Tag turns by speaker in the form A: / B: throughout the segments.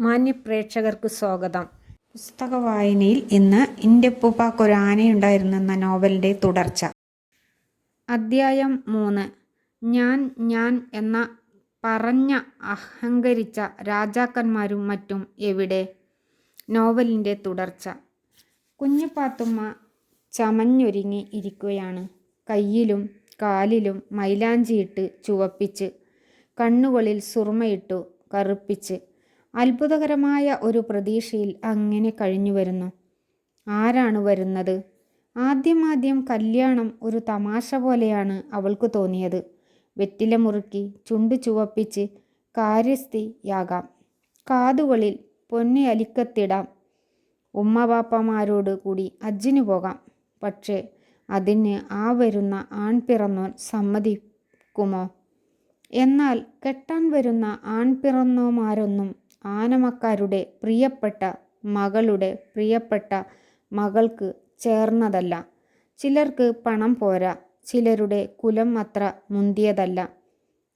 A: മാന്യ പ്രേക്ഷകർക്ക് സ്വാഗതം. പുസ്തക വായനയിൽ ഇന്ന് എന്റെ ഉപ്പുപ്പാക്കൊരു ആനയുണ്ടായിരുന്നു എന്ന നോവലിന്റെ തുടർച്ച. അദ്ധ്യായം മൂന്ന്. ഞാൻ ഞാൻ എന്ന പറഞ്ഞ അഹങ്കരിച്ച രാജാക്കന്മാരും മറ്റും എവിടെ? നോവലിന്റെ തുടർച്ച. കുഞ്ഞുപാത്തുമ്മ ചമഞ്ഞൊരുങ്ങി ഇരിക്കുകയാണ്. കയ്യിലും കാലിലും മൈലാഞ്ചിയിട്ട് ചുവപ്പിച്ച് കണ്ണുകളിൽ സുറുമയിട്ടു കറുപ്പിച്ച് അത്ഭുതകരമായ ഒരു പ്രതീക്ഷയിൽ അങ്ങനെ കഴിഞ്ഞു വരുന്നു. ആരാണ് വരുന്നത്? ആദ്യമാദ്യം കല്യാണം ഒരു തമാശ പോലെയാണ് അവൾക്ക് തോന്നിയത്. വെറ്റില മുറുക്കി ചുണ്ട് ചുവപ്പിച്ച് കാര്യസ്ഥിയാകാം കാതുകളിൽ പൊന്നി അലിക്കത്തിടാം. ഉമ്മവാപ്പമാരോട് കൂടി അജ്ജിന് പോകാം. പക്ഷേ അതിന് ആ വരുന്ന ആൺപിറന്നോൻ സമ്മതിക്കുമോ? എന്നാൽ കെട്ടാൻ വരുന്ന ആൺപിറന്നോമാരൊന്നും ആനമക്കാരുടെ പ്രിയപ്പെട്ട മകളുടെ പ്രിയപ്പെട്ട മകൾക്ക് ചേർന്നതല്ല. ചിലർക്ക് പണം പോരാ ചിലരുടെ കുലം അത്ര മുന്തിയതല്ല.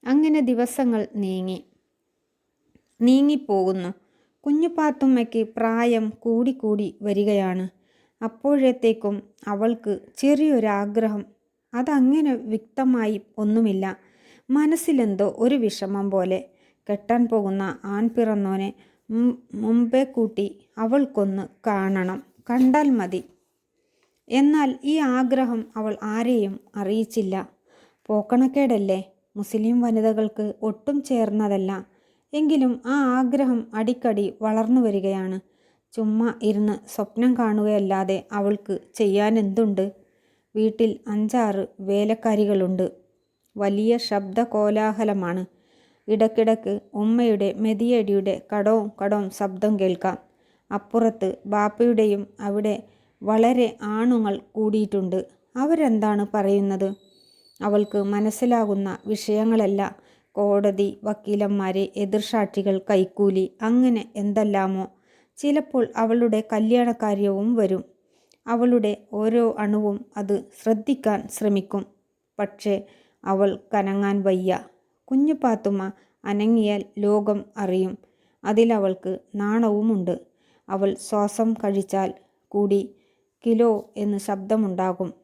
A: അങ്ങനെ ദിവസങ്ങൾ നീങ്ങി. നീങ്ങിപ്പോകുന്നു. കുഞ്ഞുപാത്തുമ്മയ്ക്ക് പ്രായം കൂടിക്കൂടി വരികയാണ്. അപ്പോഴത്തേക്കും അവൾക്ക് ചെറിയൊരാഗ്രഹം. അതങ്ങനെ വ്യക്തമായി ഒന്നുമില്ല. മനസ്സിലെന്തോ ഒരു വിഷമം പോലെ. കെട്ടാൻ പോകുന്ന ആൺ പിറന്നോനെ മുമ്പേ കൂട്ടി അവൾക്കൊന്ന് കാണണം. കണ്ടാൽ മതി. എന്നാൽ ഈ ആഗ്രഹം അവൾ ആരെയും അറിയിച്ചില്ല. പോക്കണക്കേടല്ലേ? മുസ്ലിം വനിതകൾക്ക് ഒട്ടും ചേർന്നതല്ല. എങ്കിലും ആ ആഗ്രഹം അടിക്കടി വളർന്നു വരികയാണ്. ചുമ്മാ ഇരുന്ന് സ്വപ്നം കാണുകയല്ലാതെ അവൾക്ക് ചെയ്യാൻ എന്തുണ്ട് വീട്ടിൽ അഞ്ചാറ് വേലക്കാരികളുണ്ട്. വലിയ ശബ്ദ കോലാഹലമാണ് ഇടയ്ക്കിടയ്ക്ക് ഉമ്മയുടെ മെതിയടിയുടെ കടവും കടവും ശബ്ദം കേൾക്കാം. അപ്പുറത്ത് ബാപ്പയുടെയും അവിടെ വളരെ ആണുങ്ങൾ കൂടിയിട്ടുണ്ട്. അവരെന്താണ് പറയുന്നത്? അവൾക്ക് മനസ്സിലാകുന്ന വിഷയങ്ങളല്ല. കോടതി വക്കീലന്മാരെ എതിർസാക്ഷികൾ കൈക്കൂലി. അങ്ങനെ എന്തെല്ലാമോ? ചിലപ്പോൾ അവളുടെ കല്യാണകാര്യവും വരും. അവളുടെ ഓരോ അണുവും അത് ശ്രദ്ധിക്കാൻ ശ്രമിക്കും. പക്ഷേ അവൾ കനങ്ങാൻ വയ്യ. കുഞ്ഞു പാത്തുമ്മ അനങ്ങിയാൽ ലോകം അറിയും. അതിലവൾക്ക് നാണവുമുണ്ട്. അവൾ ശ്വാസം കഴിച്ചാൽ കൂടി കിലോ എന്ന് ശബ്ദമുണ്ടാകും.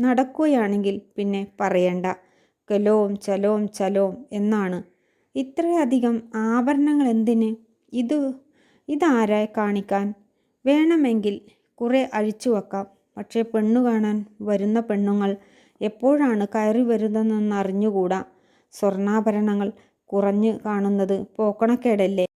A: നടക്കുകയാണെങ്കിൽ പിന്നെ പറയണ്ട. കലോം ചലോം ചലോം എന്നാണ്. ഇത്രയധികം ആഭരണങ്ങൾ എന്തിന്? ഇത് ഇതാരായി കാണിക്കാൻ? വേണമെങ്കിൽ കുറെ അഴിച്ചു വെക്കാം. പക്ഷേ പെണ്ണു കാണാൻ വരുന്ന പെണ്ണുങ്ങൾ എപ്പോഴാണ് കയറി വരുന്നതെന്നറിഞ്ഞുകൂടാ. സ്വർണാഭരണങ്ങൾ കുറഞ്ഞു കാണുന്നത് പോക്കണക്കേടല്ലേ